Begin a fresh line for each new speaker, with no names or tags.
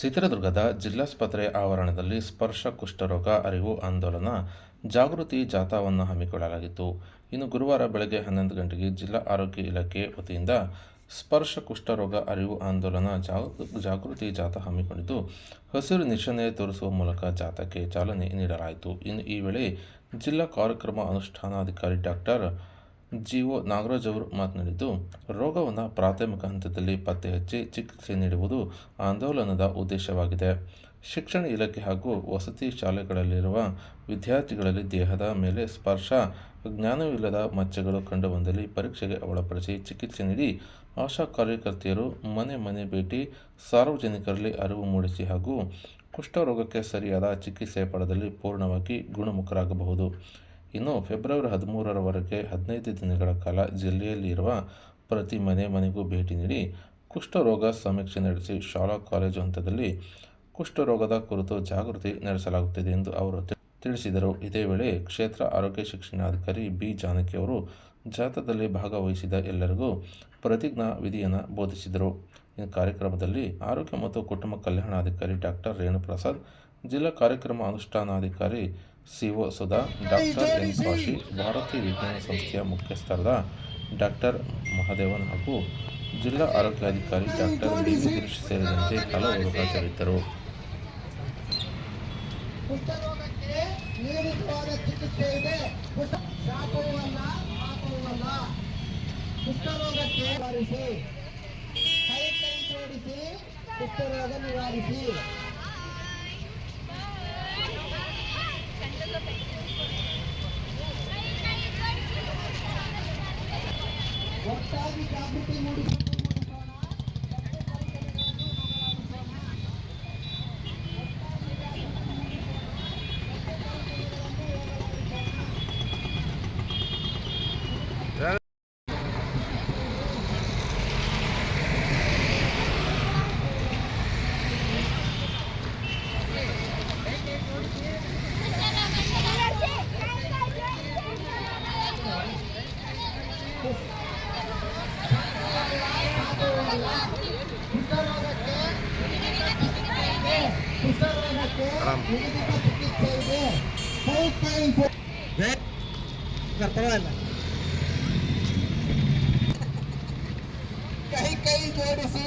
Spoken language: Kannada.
ಚಿತ್ರದುರ್ಗದ ಜಿಲ್ಲಾಸ್ಪತ್ರೆ ಆವರಣದಲ್ಲಿ ಸ್ಪರ್ಶ ಕುಷ್ಠರೋಗ ಅರಿವು ಆಂದೋಲನ ಜಾಗೃತಿ ಜಾಥಾವನ್ನು ಹಮ್ಮಿಕೊಳ್ಳಲಾಗಿತ್ತು. ಇನ್ನು ಗುರುವಾರ ಬೆಳಗ್ಗೆ ಹನ್ನೊಂದು ಗಂಟೆಗೆ ಜಿಲ್ಲಾ ಆರೋಗ್ಯ ಇಲಾಖೆ ವತಿಯಿಂದ ಸ್ಪರ್ಶ ಕುಷ್ಠರೋಗ ಅರಿವು ಆಂದೋಲನ ಜಾಗ, ಜಾಗೃತಿ ಜಾಥಾ ಹಮ್ಮಿಕೊಂಡಿದ್ದು, ಹಸಿರು ನಿಶಾನೆ ತೋರಿಸುವ ಮೂಲಕ ಜಾಥಾಕ್ಕೆ ಚಾಲನೆ ನೀಡಲಾಯಿತು. ಇನ್ನು ಈ ವೇಳೆ ಜಿಲ್ಲಾ ಕಾರ್ಯಕ್ರಮ ಅನುಷ್ಠಾನಾಧಿಕಾರಿ ಡಾಕ್ಟರ್ ಜಿಒ ನಾಗರಾಜ್ ಅವರು ಮಾತನಾಡಿದ್ದು, ರೋಗವನ್ನು ಪ್ರಾಥಮಿಕ ಹಂತದಲ್ಲಿ ಪತ್ತೆ ಹಚ್ಚಿ ಚಿಕಿತ್ಸೆ ನೀಡುವುದು ಆಂದೋಲನದ ಉದ್ದೇಶವಾಗಿದೆ. ಶಿಕ್ಷಣ ಇಲಾಖೆ ಹಾಗೂ ವಸತಿ ಶಾಲೆಗಳಲ್ಲಿರುವ ವಿದ್ಯಾರ್ಥಿಗಳಲ್ಲಿ ದೇಹದ ಮೇಲೆ ಸ್ಪರ್ಶ, ಜ್ಞಾನವಿಲ್ಲದ ಮಚ್ಚೆಗಳು ಕಂಡುಬಂದಲ್ಲಿ ಪರೀಕ್ಷೆಗೆ ಒಳಪಡಿಸಿ ಚಿಕಿತ್ಸೆ ನೀಡಿ, ಆಶಾ ಕಾರ್ಯಕರ್ತೆಯರು ಮನೆ ಮನೆ ಭೇಟಿ, ಸಾರ್ವಜನಿಕರಲ್ಲಿ ಅರಿವು ಮೂಡಿಸಿ ಹಾಗೂ ಕುಷ್ಠರೋಗಕ್ಕೆ ಸರಿಯಾದ ಚಿಕಿತ್ಸೆ ಪಡೆದಲ್ಲಿ ಪೂರ್ಣವಾಗಿ ಗುಣಮುಖರಾಗಬಹುದು. ಇನ್ನು ಫೆಬ್ರವರಿ ಹದಿಮೂರರವರೆಗೆ ಹದಿನೈದು ದಿನಗಳ ಕಾಲ ಜಿಲ್ಲೆಯಲ್ಲಿರುವ ಪ್ರತಿ ಮನೆ ಮನೆಗೂ ಭೇಟಿ ನೀಡಿ ಕುಷ್ಠರೋಗ ಸಮೀಕ್ಷೆ ನಡೆಸಿ ಶಾಲಾ ಕಾಲೇಜು ಹಂತದಲ್ಲಿ ಕುಷ್ಠರೋಗದ ಕುರಿತು ಜಾಗೃತಿ ನಡೆಸಲಾಗುತ್ತಿದೆ ಎಂದು ಅವರು ತಿಳಿಸಿದರು. ಇದೇ ವೇಳೆ ಕ್ಷೇತ್ರ ಆರೋಗ್ಯ ಶಿಕ್ಷಣಾಧಿಕಾರಿ ಬಿ. ಜಾನಕಿ ಅವರು ಜಾಥಾದಲ್ಲಿ ಭಾಗವಹಿಸಿದ ಎಲ್ಲರಿಗೂ ಪ್ರತಿಜ್ಞಾ ವಿಧಿಯನ್ನು ಬೋಧಿಸಿದರು. ಈ ಕಾರ್ಯಕ್ರಮದಲ್ಲಿ ಆರೋಗ್ಯ ಮತ್ತು ಕುಟುಂಬ ಕಲ್ಯಾಣಾಧಿಕಾರಿ ಡಾಕ್ಟರ್ ರೇಣುಪ್ರಸಾದ್, ಜಿಲ್ಲಾ ಕಾರ್ಯಕ್ರಮ ಅನುಷ್ಠಾನಾಧಿಕಾರಿ CEO Sudha, doctor N Kashi ಭಾರತೀಯ ವಿಜ್ಞಾನ ಸಂಸ್ಥೆಯ ಮುಖ್ಯಸ್ಥರಾದ ಡಾಕ್ಟರ್ ಮಹದೇವನ್ ಹಾಗೂ ಜಿಲ್ಲಾ ಆರೋಗ್ಯಾಧಿಕಾರಿ ಡಾಕ್ಟರ್ ಗಿರೀಶ್ ಸೇರಿದಂತೆ ಹಲವರು ಹಾಜರಿದ್ದರು
ಕುಷ್ಠರೋಗಕ್ಕೆ ನೀಡಿಸುವಾಗ Shelby, Shelby, Shelby.
ಪರವಾಗಿಲ್ಲ
ಕೈ ಕೈ ಜೋಡಿಸಿ